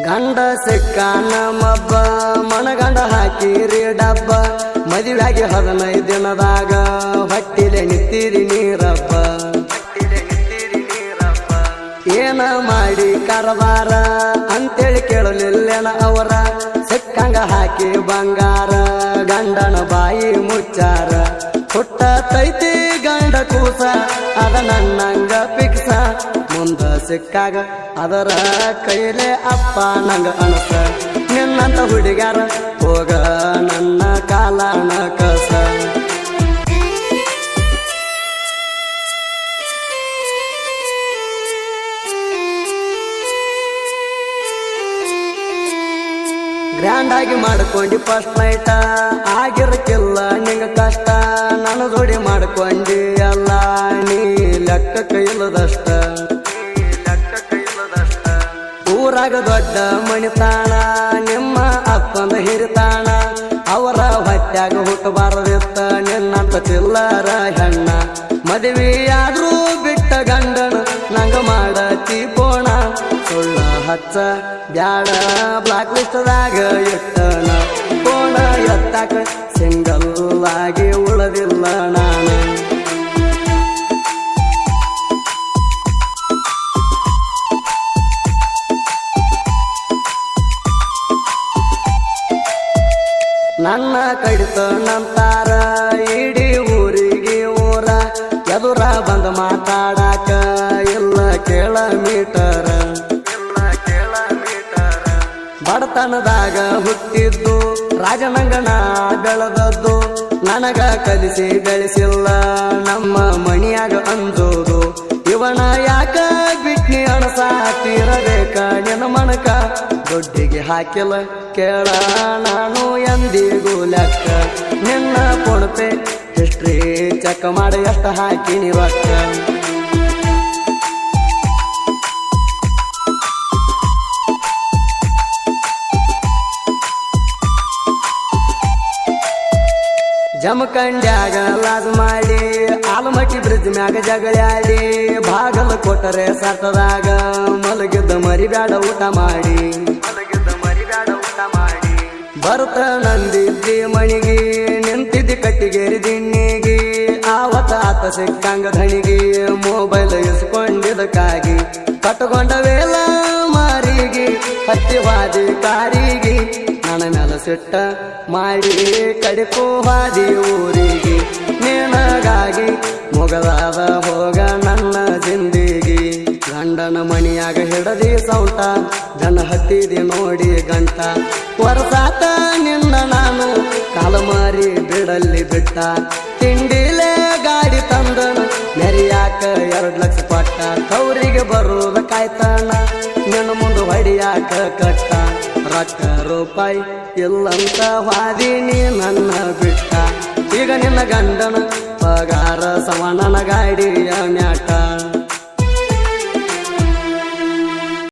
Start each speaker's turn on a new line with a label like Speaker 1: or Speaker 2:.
Speaker 1: ಗಂಡ ಸಿಕ್ಕಾನ ಮಬ್ಬ, ಮನಗಂಡ ಹಾಕಿರಿ ಡಬ್ಬ ಮದುವೆಯಾಗಿ ಹದಿನೈದು ದಿನದಾಗ ಹೊಟ್ಟಿಲೆ ನಿಂತೀರಿ ನೀರಬ್ಬ. ಏನ ಮಾಡಿ ಕರಬಾರ ಅಂತೇಳಿ ಕೇಳಲಿಲ್ಲೇನ ಅವರ? ಸಿಕ್ಕಂಗ ಹಾಕಿ ಬಂಗಾರ, ಗಂಡನ ಬಾಯಿ ಮುಚ್ಚಾರ. ಹುಟ್ಟ ತೈತಿ ಗಂಡ ಕೂಸ. ಮುಂದ ಸಿಕ್ಕಾಗ ಅದರ ಕೈಲೆ ಅಪ್ಪ ನಂಗ ಅನಸ. ನಿನ್ನಂತ ಹುಡುಗ್ಯಾರ ಹೋಗ ನನ್ನ ಕಾಲನ ಕಸ ಗ್ರ್ಯಾಂಡ್ ಆಗಿ ಮಾಡ್ಕೊಂಡಿ ಫಸ್ಟ್ ನೈಟ ಆಗಿರಕ್ಕಿಲ್ಲ ನಿಂಗ ಕಷ್ಟ. ನನ್ನ ಜೋಡಿ ಮಾಡ್ಕೊಂಡಿ ಎಲ್ಲ ನೀ ಲೆಕ್ಕ ಇಲ್ಲದಷ್ಟ ಊರಾಗ ದೊಡ್ಡ ಮಣಿತಾಣ, ನಿಮ್ಮ ಅಪ್ಪನ ಹಿರಿತಾಣ. ಅವರ ಹೊಟ್ಯಾಗ ಹುಟ್ಟಬಾರದಿತ್ತ, ನಿನ್ನಂತ ಚಿಲ್ಲರ ಹೆಣ್ಣ. ಮದುವೆಯಾದ್ರೂ ಬಿಟ್ಟ ಗಂಡನ ನಂಗ ಮಾಡ ಪೋಣ ಸುಳ್ಳ ಹಚ್ಚ, ಬ್ಯಾಡ ಬ್ಲಾಕ್ ಲಿಸ್ಟ್ದಾಗ ಇಟ್ಟನ. ಪೋಣ ಎತ್ತಾಕ ಸಿಂಗಲ್ ಆಗಿ ನನ್ನ ಕಡಿತ ನಂತಾರ ಇಡೀ ಊರಿಗೆ ಊರ ಎದುರ ಬಂದ ಮಾತಾಡಾಕ ಇಲ್ಲ ಕೇಳ ಮೀಟರ. ಬಡತನದಾಗ ಹುಟ್ಟಿದ್ದು ರಾಜನಂಗಣ ಬೆಳೆದದ್ದು, ನನಗ ಕಲಿಸಿ ಬೆಳೆಸಿಲ್ಲ, ನಮ್ಮ ಮಣಿಯಾಗ ಅಂಜೋದು. ಇವನ ಯಾಕ ಬಿಟ್ನಿ ಮಣಕ ದೊಡ್ಡಿಗೆ ಹಾಕಿಲ್ಲ. ಕೇಳ, ನಾನು ಎಂದಿಗೂ ಲೆಕ್ಕ. ನಿನ್ನ ಪೊಣಪೆ ಹಿಸ್ಟ್ರಿ ಚೆಕ್ ಮಾಡಿ ಎಷ್ಟು ಹಾಕಿನಿ ರೊಕ್ಕ. ಜಮಖಂಡ್ಯಾಗ ಲಾಜ್ ಮಾಡಿ, ಆಲಮಟ್ಟಿ ಬ್ರಿಡ್ಜ್ ಮ್ಯಾಗ ಜಗಳಾಡಿ, ಬಾಗಲ ಕೊಟ್ಟರೆ ಸತ್ತದಾಗ ಮಲಗಿದ್ದ ಮರಿಬ್ಯಾಡ ಊಟ ಮಾಡಿ. ಬರುತ್ತ ನಂದಿದ್ದಿ ಮಣಿಗೆ ನಿಂತಿದ್ದಿ ಕಟ್ಟಿಗೇರಿ ದಿನ್ನಿಗೆ ಆವತ್ತ ಆತ ಸಿಕ್ಕಂಗ ಧಣಿಗೆ ಮೊಬೈಲ್ ಇಸ್ಕೊಂಡಿದ್ದಕ್ಕಾಗಿ. ಕಟ್ಕೊಂಡ ವೇಲ ಮಾರಿಗೆ, ಹತ್ತಿವಾದಿ ಕಾರಿಗೆ. ನನ್ನ ಮೇಲೆ ಸಿಟ್ಟ ಮಾಡಿ, ಕಡಿಕೋ ಹಾದಿ ಊರಿಗೆ. ನಿನಗಾಗಿ ಮೊಗಲಾದ ಹೋಗ ನನ್ನ ಜಿಂದಿಗೆ. ಗಂಡನ ಮಣಿಯಾಗ ಹಿಡದಿ ಸೌಟ, ಜನ ಹತ್ತಿದಿ ನೋಡಿ ಗಂಟ. ವರ್ಷಾತ ನಿನ್ನ ನಾನು ಕಾಲಮಾರಿ ಬಿಡಲ್ಲಿ ಬಿಟ್ಟ. ತಿಂಡಿಲೇ ಗಾಡಿ ತಂದನು ಮೆರಿಯಾಕ ಎರಡು ಲಕ್ಷ ಕೊಟ್ಟ. ಕೌರಿಗೆ ಬರೋದ ಕಾಯ್ತಾನ, ನಿನ್ನ ಮುಂದೆ ಹೊಡಿಯಾಕ ಕಟ್ಟ. ರೊಕ್ಕ ರೂಪಾಯಿ ಇಲ್ಲಂತ ವಾದಿನಿ ನನ್ನ ಬಿಟ್ಟ. ಈಗ ನಿನ್ನ ಗಂಡನ, ಪಗಾರ ಸಮಾನನ ಗಾಡಿಯ ಮ್ಯಾಟ.